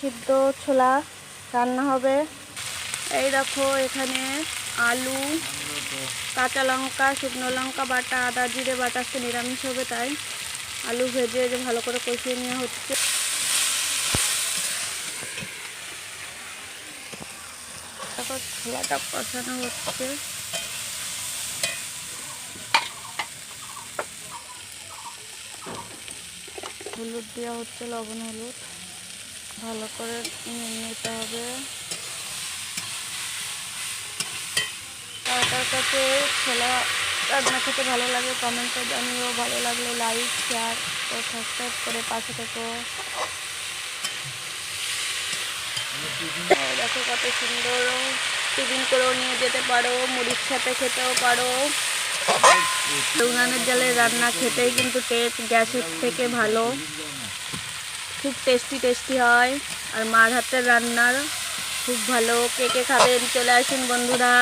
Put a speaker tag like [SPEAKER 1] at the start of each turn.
[SPEAKER 1] সিদ্ধ ছোলা রান্না হবে। এই দেখো, এখানে আলু, কাঁচা লঙ্কা, শুকনো লঙ্কা বাটা, আদা, জিরে বাটা আজকে নিরামিষ হবে তাই। আলু ভেজে যে ভালো করে কষিয়ে নেওয়া হচ্ছে। তারপর ছোলাটা কষানো হচ্ছে। হলুদ দেওয়া হচ্ছে, লবণ, হলুদ। ভালো করে নিতে হবে। কার কাছে ছোলা রান্না খেতে ভালো লাগে কমেন্টে জানিও। ভালো লাগলে লাইক শেয়ার ও সাবস্ক্রাইব করে পাশে থেকো। দেখো কত সুন্দর। টিফিন করেও নিয়ে যেতে পারো, মুড়ির সাথে খেতেও পারো। উনানের জলে রান্না খেতেই কিন্তু টেস্ট গ্যাসের থেকে ভালো। খুব টেস্টি টেস্টি হয়। আর মার হাতের রান্নার খুব ভালো। কে কে খাবেন? চলে আসুন বন্ধুরা।